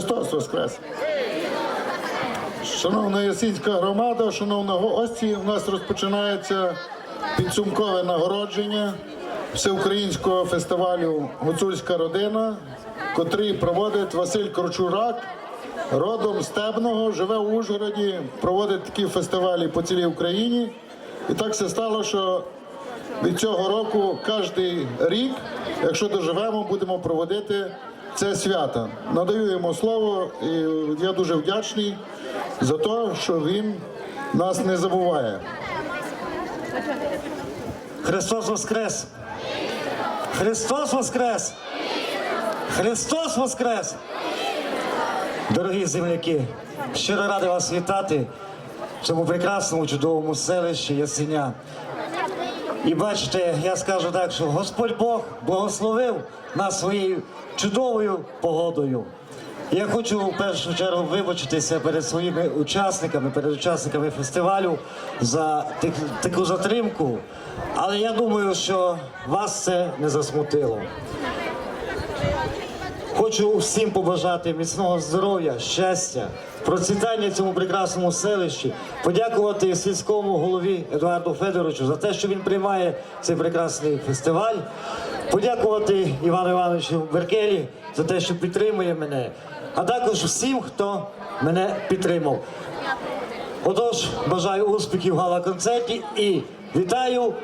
Христос Воскрес! Шановна Ясінська громада, шановні гості, у нас розпочинається підсумкове нагородження всеукраїнського фестивалю Гуцульська родина, котрий проводить Василь Корчурак, родом Стебного, живе у Ужгороді, проводить такі фестивалі по цілій Україні. І так все стало, що від цього року кожен рік, якщо доживемо, будемо проводити це свято. Надаю йому слово, і я дуже вдячний за те, що він нас не забуває. Христос Воскрес! Христос Воскрес! Христос Воскрес! Дорогі земляки, щиро радий вас вітати в цьому прекрасному чудовому селищі Ясеня. І бачите, я скажу так, що Господь Бог благословив нас своєю чудовою погодою. Я хочу в першу чергу вибачитися перед своїми учасниками, перед учасниками фестивалю за тих- таку затримку. Але я думаю, що вас це не засмутило. Хочу всім побажати міцного здоров'я, щастя, процвітання цьому прекрасному селищі, подякувати сільському голові Едуарду Федоровичу за те, що він приймає цей прекрасний фестиваль, подякувати Івану Івановичу Беркелі за те, що підтримує мене, а також всім, хто мене підтримав. Отож, бажаю успіхів в гала-концерті і вітаю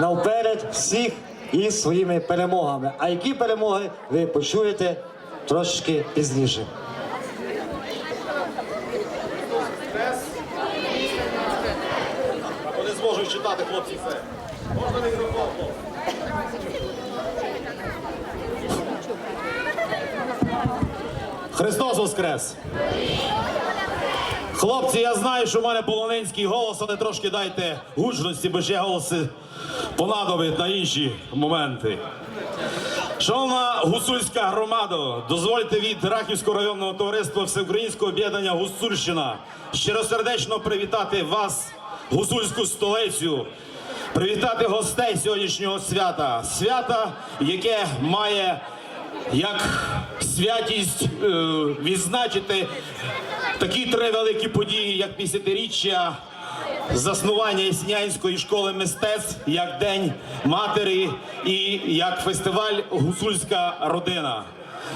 навперед всіх із своїми перемогами. А які перемоги ви почуєте трошки пізніше. Вони зможуть читати хлопці все. Можна мікрофон? Христос Воскрес! Хлопці, я знаю, що в мене полонинський голос, але трошки дайте гучності, бо я голоси понадобить на інші моменти. Шановна гусульська громада, дозвольте від Рахівського районного товариства Всеукраїнського об'єднання Гусульщина щиросердечно привітати вас, гусульську столицю, привітати гостей сьогоднішнього свята. Свята, яке має як святість е, відзначити такі три великі події, як п'ятдесятиріччя заснування Яснянської школи мистецтв як День матері і як фестиваль Гусульська родина.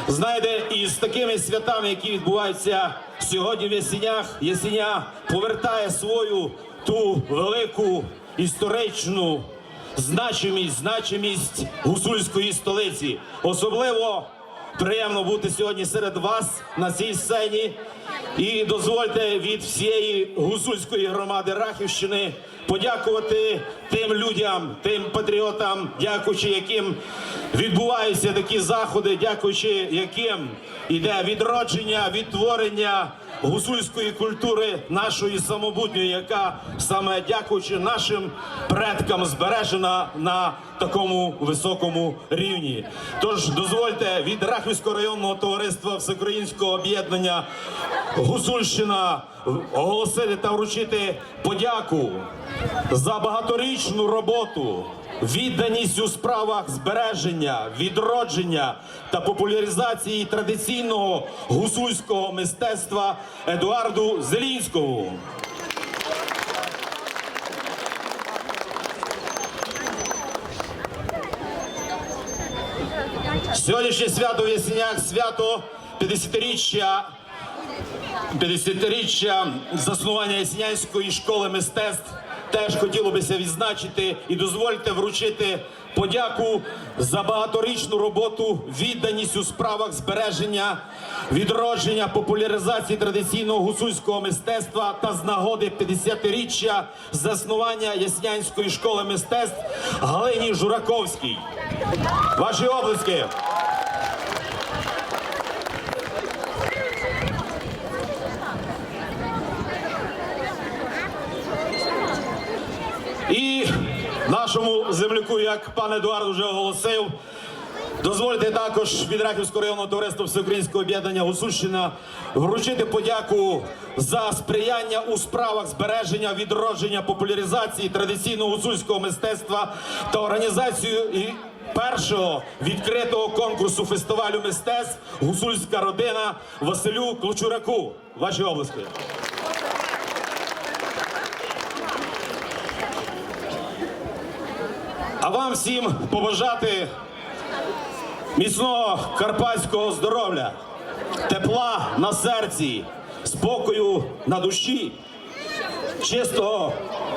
Знаєте, і з такими святами, які відбуваються сьогодні в Ясінях, Ясіня повертає свою ту велику історичну значимість, значимість гусульської столиці. Особливо приємно бути сьогодні серед вас на цій сцені. І дозвольте від всієї гусульської громади Рахівщини подякувати тим людям, тим патріотам, дякуючи яким відбуваються такі заходи, дякуючи яким іде відродження, відтворення гусульської культури нашої самобутньої, яка саме дякуючи нашим предкам збережена на такому високому рівні. Тож дозвольте від Рахівського районного товариства Всеукраїнського об'єднання Гусульщина оголосити та вручити подяку за багаторічну роботу. Відданість у справах збереження, відродження та популяризації традиційного гусульського мистецтва Едуарду Зелінському. Сьогоднішнє свято в Ясенях свято 50-річчя 50-річчя заснування Яснянської школи мистецтв теж хотіло бися відзначити і дозвольте вручити подяку за багаторічну роботу, відданість у справах збереження, відродження, популяризації традиційного гусульського мистецтва та з нагоди 50-річчя заснування Яснянської школи мистецтв Галині Жураковській. Ваші облиски. Нашому земляку, як пан Едуард вже оголосив, дозвольте також від Рахівського районного товариства Всеукраїнського об'єднання Гусульщина вручити подяку за сприяння у справах збереження, відродження, популяризації традиційного гусульського мистецтва та організацію першого відкритого конкурсу фестивалю мистецтв Гусульська родина Василю Клочураку. Ваші обласки. А вам всім побажати міцного карпатського здоров'я, тепла на серці, спокою на душі, чистого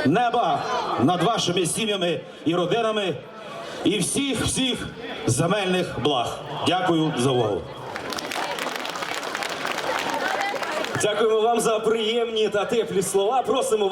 неба над вашими сім'ями і родинами і всіх всіх земельних благ. Дякую за увагу. Дякуємо вам за приємні та теплі слова. Просимо